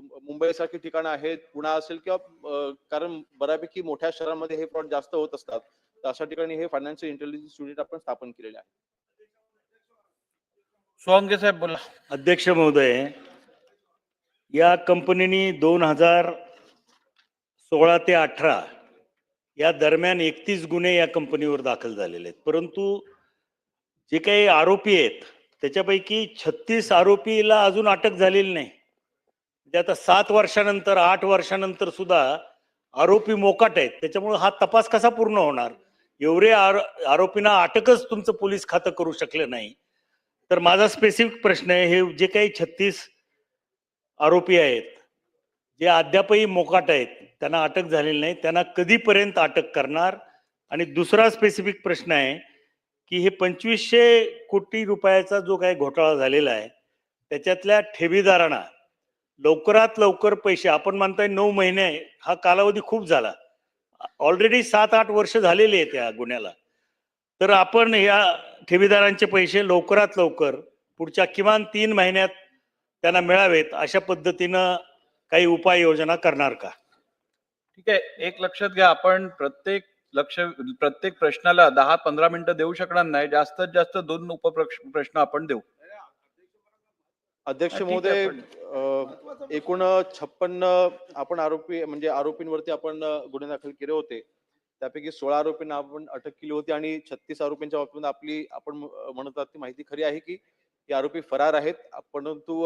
मुंबईसारखी ठिकाणं आहेत पुणा असेल किंवा कारण बऱ्यापैकी मोठ्या शहरांमध्ये हे फ्रॉड जास्त होत असतात. तर अशा ठिकाणी हे फायनान्शियल इंटेलिजन्स युनिट आपण स्थापन केलेले आहे. सोहंगे साहेब बोला. अध्यक्ष महोदय या कंपनीने दोन हजार सोळा ते अठरा या दरम्यान एकतीस गुन्हे या कंपनीवर दाखल झालेले आहेत. परंतु जे काही आरोपी आहेत त्याच्यापैकी छत्तीस आरोपीला अजून अटक झालेली नाही. म्हणजे आता सात वर्षानंतर आठ वर्षानंतर सुद्धा आरोपी मोकाट आहेत. त्याच्यामुळे हा तपास कसा पूर्ण होणार? एवढे आर आरोपींना अटकच तुमचं पोलीस खातं करू शकलं नाही. तर माझा स्पेसिफिक प्रश्न आहे हे जे काही छत्तीस आरोपी आहेत जे अद्यापही मोकाट आहेत त्यांना अटक झालेली नाही. त्यांना कधीपर्यंत अटक करणार? आणि दुसरा स्पेसिफिक प्रश्न आहे की हे पंचवीसशे कोटी रुपयाचा जो काही घोटाळा झालेला आहे त्याच्यातल्या ठेवीदारांना लवकरात लवकर पैसे आपण म्हणताय नऊ महिने हा कालावधी खूप झाला. ऑलरेडी सात आठ वर्ष झालेली आहेत या गुन्ह्याला. तर आपण या ठेवीदारांचे पैसे लवकरात लवकर पुढच्या किमान तीन महिन्यात त्यांना मिळावेत अशा पद्धतीनं काही उपाययोजना करणार का? ठीक आहे एक लक्षात घ्या आपण प्रत्येक लक्ष प्रत्येक प्रश्नाला दहा पंधरा मिनिटं देऊ शकणार नाही जास्तीत जास्त दोन उपप्रश्न आपण देऊ. अध्यक्ष महोदय एकूण छप्पन्न आपण आरोपी म्हणजे आरोपींवरती आपण गुन्हे दाखल केले होते. त्यापैकी सोळा आरोपींना आपण अटक केली होती आणि छत्तीस आरोपींच्या बाबतीत आपली आपण म्हणत आहात ती माहिती खरी आहे की हे आरोपी फरार आहेत. परंतु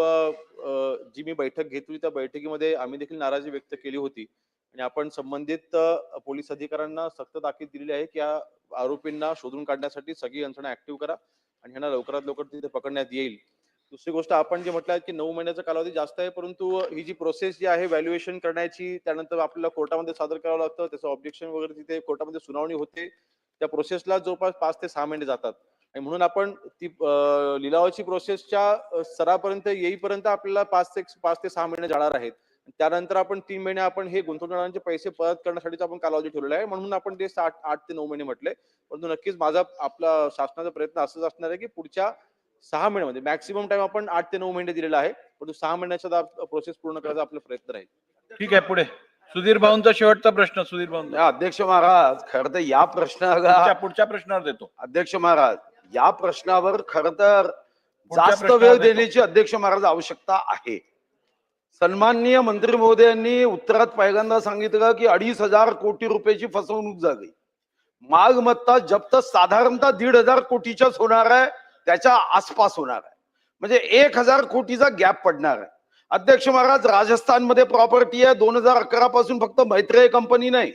जी मी बैठक घेतली त्या बैठकीमध्ये आम्ही देखील नाराजी व्यक्त केली होती. आणि आपण संबंधित पोलीस अधिकाऱ्यांना सक्त ताकीद दिलेली आहे की या आरोपींना शोधून काढण्यासाठी सगळी यंत्रणा ऍक्टिव्ह करा आणि ह्यांना लवकरात लवकर तिथे पकडण्यात येईल. दुसरी गोष्ट आपण जे म्हटलं की नऊ महिन्याचा कालावधी जास्त आहे परंतु ही जी प्रोसेस जी आहे व्हॅल्युएशन करण्याची त्यानंतर आपल्याला कोर्टामध्ये सादर करावं लागतं त्याचं ऑब्जेक्शन वगैरे तिथे कोर्टामध्ये सुनावणी होते. त्या प्रोसेसला जवळपास पाच ते सहा महिने जातात. आणि म्हणून आपण ती लिलावाची प्रोसेसच्या स्तरापर्यंत येईपर्यंत आपल्याला पाच ते पाच ते सहा महिने जाणार आहेत. त्यानंतर आपण तीन महिने आपण हे गुंतवणूकदारांचे पैसे परत करण्यासाठी आपण कालावधी ठेवलेला आहे. म्हणून आपण ते साठ आठ ते नऊ महिने म्हटले. परंतु नक्कीच माझा आपला शासनाचा प्रयत्न असंच असणार आहे की पुढच्या सहा महिन्यामध्ये मॅक्सिमम टाइम आपण आठ ते नऊ महिने दिलेला आहे. परंतु सहा महिन्याचा प्रोसेस पूर्ण करायचा आपला प्रयत्न राहील. ठीक आहे पुढे. सुधीर भाऊंचा शेवटचा प्रश्न सुधीर भाऊंचा या अध्यक्ष महाराज खर तर या प्रश्नाला पुढच्या प्रश्नावर देतो. अध्यक्ष महाराज या प्रश्नावर खर तर जास्त वेळ. देण्याची अध्यक्ष महाराज आवश्यकता आहे. सन्माननीय मंत्री महोदयांनी उत्तरात पहिल्यांदा सांगितलं की अडीच हजार कोटी रुपयाची फसवणूक झाली. मालमत्ता जप्त साधारणतः दीड हजार कोटीच्याच होणार आहे. त्याच्या आसपास होणार आहे. म्हणजे एक हजार कोटीचा गॅप पडणार आहे. अध्यक्ष महाराज राजस्थानमध्ये प्रॉपर्टी आहे. दोन हजार अकरा पासून फक्त मैत्रेय कंपनी नाही.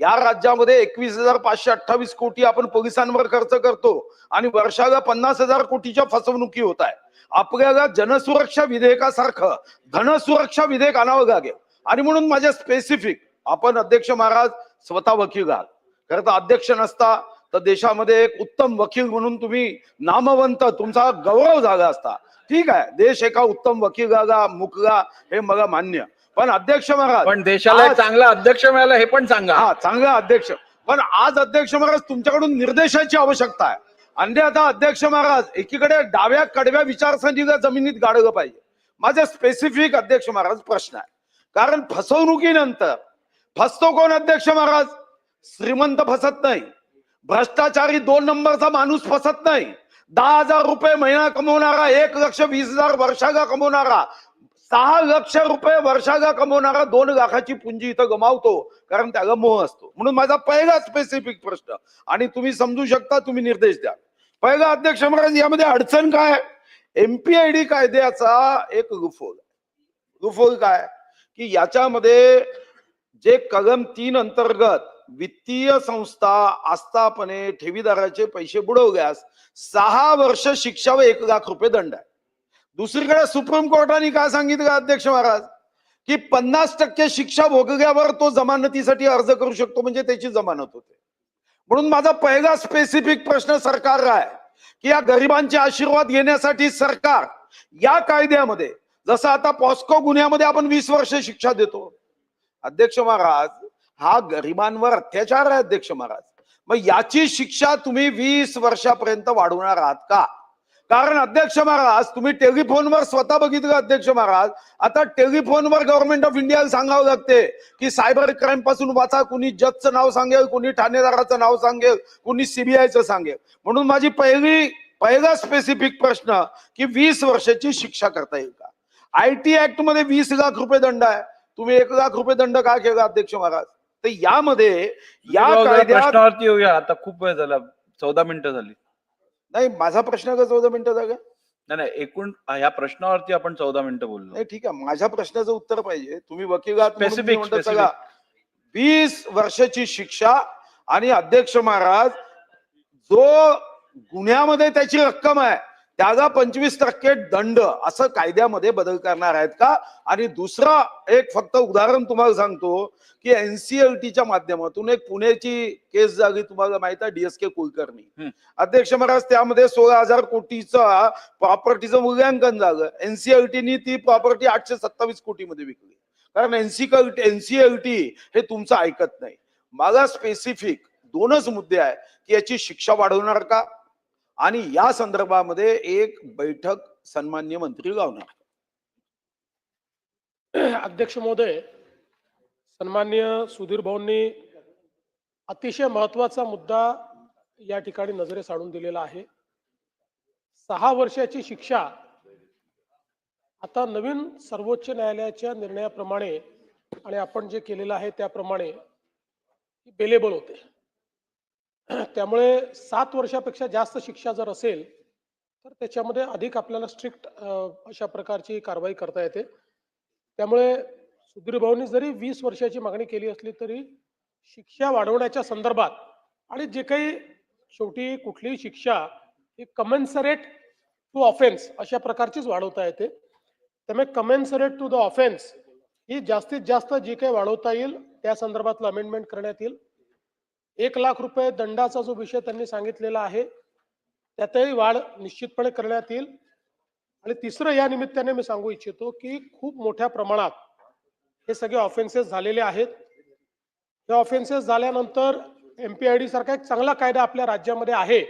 या राज्यामध्ये एकवीस हजार पाचशे अठ्ठावीस कोटी आपण पोलिसांवर खर्च करतो आणि वर्षाला पन्नास हजार कोटीच्या फसवणुकी होत आहे. आपल्याला जनसुरक्षा विधेयकासारखं धनसुरक्षा विधेयक आणावं लागेल. आणि म्हणून माझ्या स्पेसिफिक आपण अध्यक्ष महाराज स्वतः वकील आहात. खरं तर अध्यक्ष नसता तर देशामध्ये एक उत्तम वकील म्हणून तुम्ही नामवंत तुमचा गौरव झाला असता. ठीक आहे देश एका उत्तम वकिलाला मुकला हे मला मान्य. पण अध्यक्ष महाराज पण देशाला चांगला अध्यक्ष मिळाला हे पण सांगा. हा चांगला अध्यक्ष. पण आज अध्यक्ष महाराज तुमच्याकडून निर्देशाची आवश्यकता आहे. आणि आता अध्यक्ष महाराज एकीकडे डाव्या कडव्या विचारसरणीला जमिनीत गाडलं पाहिजे. माझा स्पेसिफिक अध्यक्ष महाराज प्रश्न आहे. कारण फसवणुकीनंतर फसतो कोण अध्यक्ष महाराज? श्रीमंत फसत नाही. भ्रष्टाचारी दोन नंबरचा माणूस फसत नाही. दहा हजार रुपये महिना कमवणारा एक लक्ष वीस हजार वर्षागा कमवणारा सहा लक्ष रुपये वर्षाला कमवणारा दोन लाखाची पुंजी इथं गमावतो कारण त्याला मोह असतो. म्हणून माझा पहिला स्पेसिफिक प्रश्न आणि तुम्ही समजू शकता तुम्ही निर्देश द्या. पहिला अध्यक्ष महाराज यामध्ये अडचण काय? एमपीआयडी कायद्याचा एक लुफोल लुफोल काय? की याच्यामध्ये जे कलम तीन अंतर्गत वित्तीय संस्था आस्थापने ठेवीदाराचे पैसे बुडवल्यास सहा वर्ष शिक्षा व एक लाख रुपये दंड आहे. दुसरीकडे सुप्रीम कोर्टाने काय सांगितलं अध्यक्ष महाराज? की पन्नास टक्के शिक्षा भोगल्यावर तो जमानतीसाठी अर्ज करू शकतो म्हणजे त्याची जमानत होते. म्हणून माझा पहिला स्पेसिफिक प्रश्न सरकारला आहे की या गरिबांचे आशीर्वाद घेण्यासाठी सरकार या कायद्यामध्ये जसं आता पॉस्को गुन्ह्यामध्ये आपण वीस वर्ष शिक्षा देतो. अध्यक्ष महाराज हा गरिबांवर अत्याचार आहे अध्यक्ष महाराज. मग याची शिक्षा तुम्ही वीस वर्षापर्यंत वाढवणार आहात का? कारण अध्यक्ष महाराज तुम्ही टेलिफोनवर स्वतः बघितलं अध्यक्ष महाराज? आता टेलिफोनवर गव्हर्नमेंट ऑफ इंडियाला सांगावं लागते की सायबर क्राईमपासून वाचा कुणी जजचं नाव सांगेल कुणी ठाणेदाराचं नाव सांगेल कुणी सीबीआयचं सांगेल. म्हणून माझी पहिली पहिला स्पेसिफिक प्रश्न की वीस वर्षाची शिक्षा करता येईल का? आय टी ऍक्टमध्ये वीस लाख रुपये दंड आहे. तुम्ही एक लाख रुपये दंड का केला अध्यक्ष महाराज? तर यामध्ये या कायद्यात येऊया. आता खूप वेळ झाला. चौदा मिनिटं झाली. नाही माझा प्रश्न का चौदा मिनिटं जागा? नाही नाही एकूण या प्रश्नावरती आपण चौदा मिनिटं बोललो. नाही ठीक आहे. माझ्या प्रश्नाचं उत्तर पाहिजे. तुम्ही वकील. चला. वीस वर्षाची शिक्षा आणि अध्यक्ष महाराज जो गुन्ह्यामध्ये त्याची रक्कम आहे त्याला पंचवीस टक्के दंड असं कायद्यामध्ये बदल करणार आहेत का? आणि दुसरं एक फक्त उदाहरण तुम्हाला सांगतो की एनसीएलटीच्या माध्यमातून एक पुण्याची केस झाली तुम्हाला माहीत आहे डीएसके कुलकर्णी. अध्यक्ष महाराज त्यामध्ये सोळा हजार कोटीचं प्रॉपर्टीचं मूल्यांकन झालं. एनसीएलटीनी ती प्रॉपर्टी आठशे सत्तावीस कोटीमध्ये विकली. कारण एनसी एनसीएलटी हे तुमचं ऐकत नाही. मला स्पेसिफिक दोनच मुद्दे आहे की याची शिक्षा वाढवणार का? आणि या संदर्भामध्ये एक बैठक सन्मान्य मंत्री लावणार. अध्यक्ष महोदय सन्मान्य सुधीर भाऊंनी अतिशय महत्त्वाचा मुद्दा या ठिकाणी नजरेस आणून दिलेला आहे. सहा वर्षाची शिक्षा आता नवीन सर्वोच्च न्यायालयाच्या निर्णयाप्रमाणे आणि आपण जे केलेलं आहे त्याप्रमाणे बेलेबल होते. त्यामुळे सात वर्षापेक्षा जास्त शिक्षा जर असेल तर त्याच्यामध्ये अधिक आपल्याला स्ट्रिक्ट अशा प्रकारची कारवाई करता येते. त्यामुळे सुधीर भाऊंनी जरी वीस वर्षाची मागणी केली असली तरी शिक्षा वाढवण्याच्या संदर्भात आणि जे काही शेवटी कुठलीही शिक्षा ही कमेन्सरेट टू ऑफेन्स अशा प्रकारचीच वाढवता येते. त्यामुळे कमेन्सरेट टू द ऑफेन्स ही जास्तीत जास्त जी काही वाढवता येईल त्या संदर्भातलं अमेंडमेंट करण्यात येईल. एक लाख रुपये दंडाचा जो विषय त्यांनी सांगितलेला आहे त्यातही वाढ निश्चितपणे करण्यात येईल. आणि तिसरं या निमित्ताने मी सांगू इच्छितो की खूप मोठ्या प्रमाणात हे सगळे ऑफेन्सेस झालेले आहेत. हे ऑफेन्सेस झाल्यानंतर एम पी आय सारखा एक चांगला कायदा आपल्या राज्यामध्ये आहे.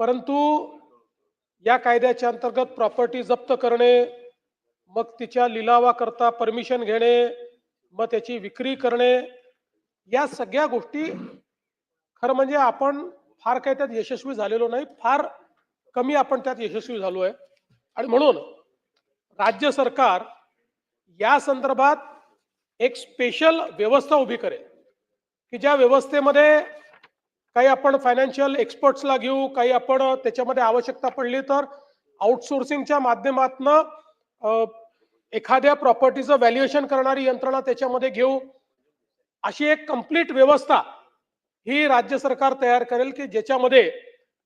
परंतु या कायद्याच्या अंतर्गत प्रॉपर्टी जप्त करणे मग तिच्या लिलावाकरता परमिशन घेणे मग त्याची विक्री करणे या सगळ्या गोष्टी खरं म्हणजे आपण फार काही त्यात यशस्वी झालेलो नाही फार कमी आपण त्यात यशस्वी झालो आहे. आणि म्हणून राज्य सरकार या संदर्भात एक स्पेशल व्यवस्था उभी करेल की ज्या व्यवस्थेमध्ये काही आपण फायनान्शियल एक्सपर्ट्सला घेऊ काही आपण त्याच्यामध्ये आवश्यकता पडली तर आउटसोर्सिंगच्या माध्यमातनं एखाद्या प्रॉपर्टीचं व्हॅल्युएशन करणारी यंत्रणा त्याच्यामध्ये घेऊ. अशी एक कंप्लीट व्यवस्था ही राज्य सरकार तयार करेल की ज्याच्यामध्ये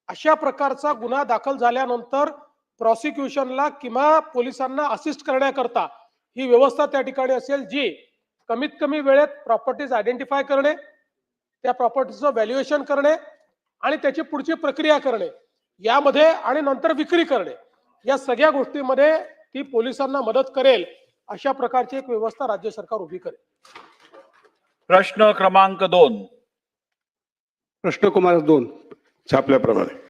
अशा प्रकारचा गुन्हा दाखल झाल्यानंतर प्रॉसिक्युशनला किंवा पोलिसांना असिस्ट करण्याकरता ही व्यवस्था त्या ठिकाणी असेल जी कमीत कमी वेळेत प्रॉपर्टीज आयडेंटिफाय करणे त्या प्रॉपर्टीचं व्हॅल्युएशन करणे आणि त्याची पुढची प्रक्रिया करणे यामध्ये आणि नंतर विक्री करणे या सगळ्या गोष्टीमध्ये ती पोलिसांना मदत करेल अशा प्रकारची एक व्यवस्था राज्य सरकार उभी करेल. प्रश्न क्रमांक दोन. प्रश्न क्रमांक दोन. छापल्याप्रमाणे.